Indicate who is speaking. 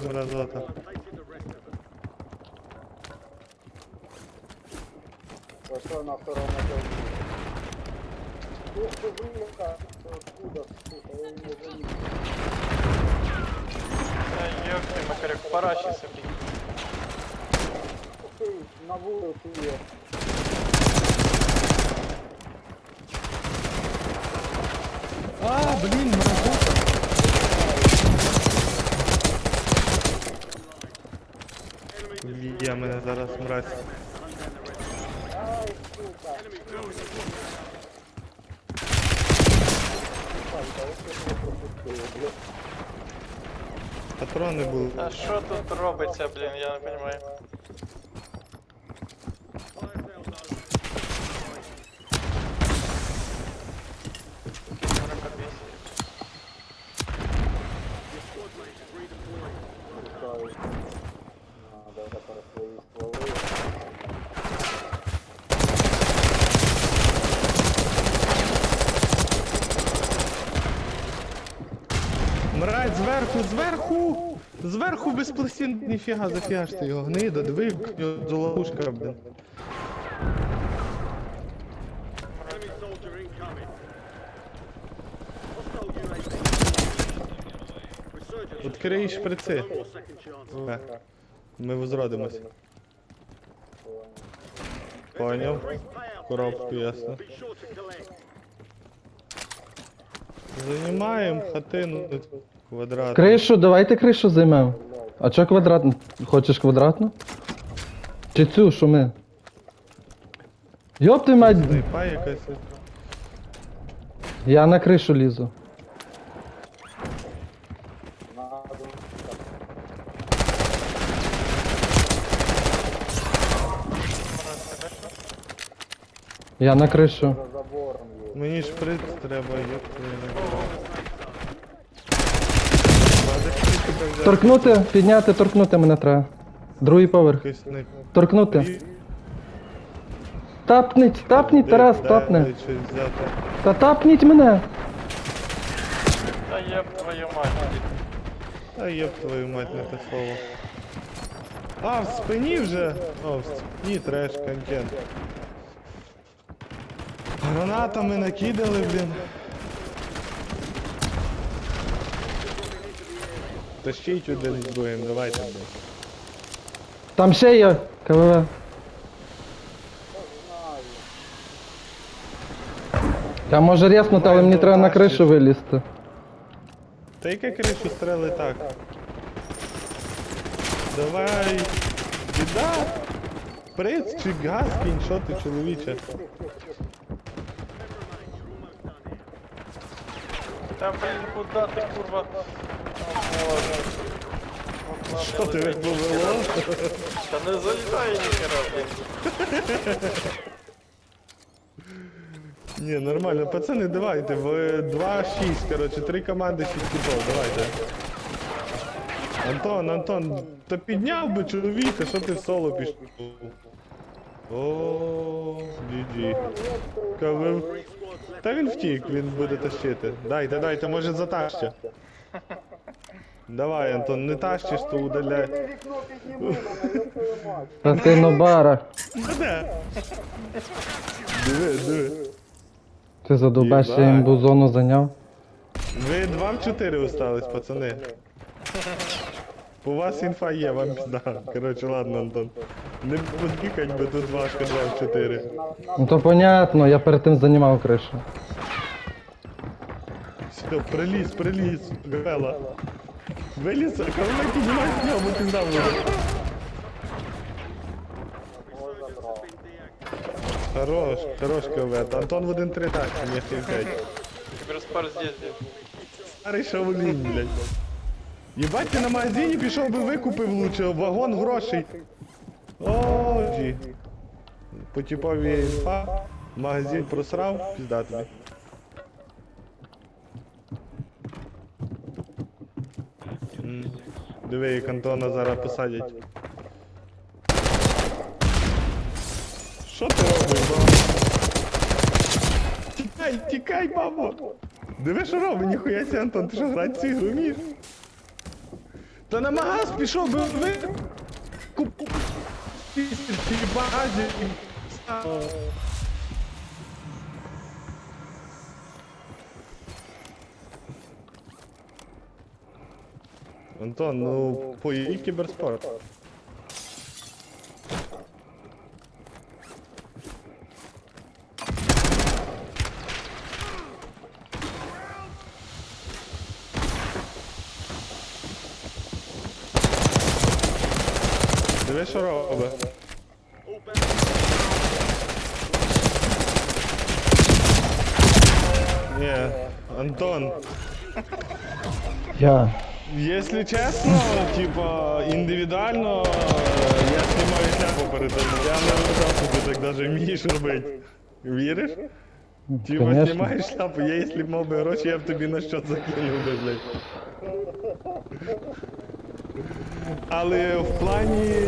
Speaker 1: мразота.
Speaker 2: Пошел на втором этаже. Ух ты, блин, откуда, сука, я не заметил.
Speaker 3: Та ёпти, Макарюк, параші собі.
Speaker 2: Ух ты, на вулиці є.
Speaker 1: А, блін, мразота. Є мене зараз мразь. Патрони були.
Speaker 3: А що тут робиться, блін, я не розумію.
Speaker 1: Мразь зверху, зверху! Зверху без пластин, ніфіга, зафіашти його. Гнида, диви, з ловушка, блін. Відкрий шприци. Е, Ми возродимось. Поняв. Коробку, ясно. Займаємо хатину квадрат.
Speaker 4: Кришу, давайте кришу займемо. А чо квадратну? Хочеш квадратну? Чи цю, що ми? Йоп ти мать,
Speaker 1: Снайпа якась.
Speaker 4: я на кришу лізу. Я на кришу.
Speaker 1: Мені шприц треба, як
Speaker 4: Торкнути, підняти, торкнути мене треба. Другий поверх. Торкнути. Тапніть, тапніть, Тарас, тапне. Та тапніть мене.
Speaker 3: Та єб твою мать.
Speaker 1: Та єб твою мать не те слово. А, в спині вже? О, в спині треш контент. Гранатами накидали, блін. Тащіть один з другим, давайте, блін.
Speaker 4: Там ще є КВВ. Я може ряснути, але мені треба на кришу вилізти.
Speaker 1: Та яке кришу стрели так? Давай. Біда! Приц чи газ кінь, що ти, чоловіче?
Speaker 3: Та блін, куди ти, курва? О, Боже. Окна
Speaker 1: Що ти
Speaker 3: летить.
Speaker 1: повело?
Speaker 3: Та не залітає ніхера, блін.
Speaker 1: Ні, нормально. Пацани, давайте. В 2-6, коротше, три команди 6 типов, давайте. Антон, Антон, то підняв би чоловіка, що ти в соло пішов? О, GG. Кавив. Та він втік, він буде тащити. Дайте, дайте, може затаща. Давай, Антон, не тащиш, то удаляй.
Speaker 4: Та ти нобара.
Speaker 1: Де? Диви, диви.
Speaker 4: Ти задовбеш, я
Speaker 1: Єбать.
Speaker 4: їм зону зайняв.
Speaker 1: Ви 2 в 4 остались, пацани. У вас інфа є, вам пізда. Коротше, ладно, Антон. Не подбікать би тут важко 2 в 4.
Speaker 4: Ну то понятно, я перед тим займав кришу.
Speaker 1: Все, приліз, приліз, Гавела. Виліз, коли піднімай з нього, пізда буде. Хорош, хорош КВ. Антон в 1-3 так, не 5.
Speaker 3: Кіберспар здесь.
Speaker 1: Старий Шаолінь, блядь. Єбать, ти на магазині пішов би викупив лучше, вагон грошей. О, джі. По типові інфа, магазин просрав, пізда тобі. Диви, як Антона зараз посадять. Що ти робиш, баба? Тікай, тікай, бабо! Диви, що робить, ніхуя сі, Антон, ти що грати цю ігру вмієш? Та на магаз пішов би ви. Куп. В магазі. Антон, ну поїдь кіберспорт. Диви, що робить. Ні, Антон,
Speaker 4: Я.
Speaker 1: Если чесно, типа, індивідуально я знімаю шляпу перед тобою. Я не що ти так даже вмієш робити. Віриш? Типа, знімаєш шляпу, я якщо б мав би гроші, я б тобі на що закинув би, блядь. Але в плані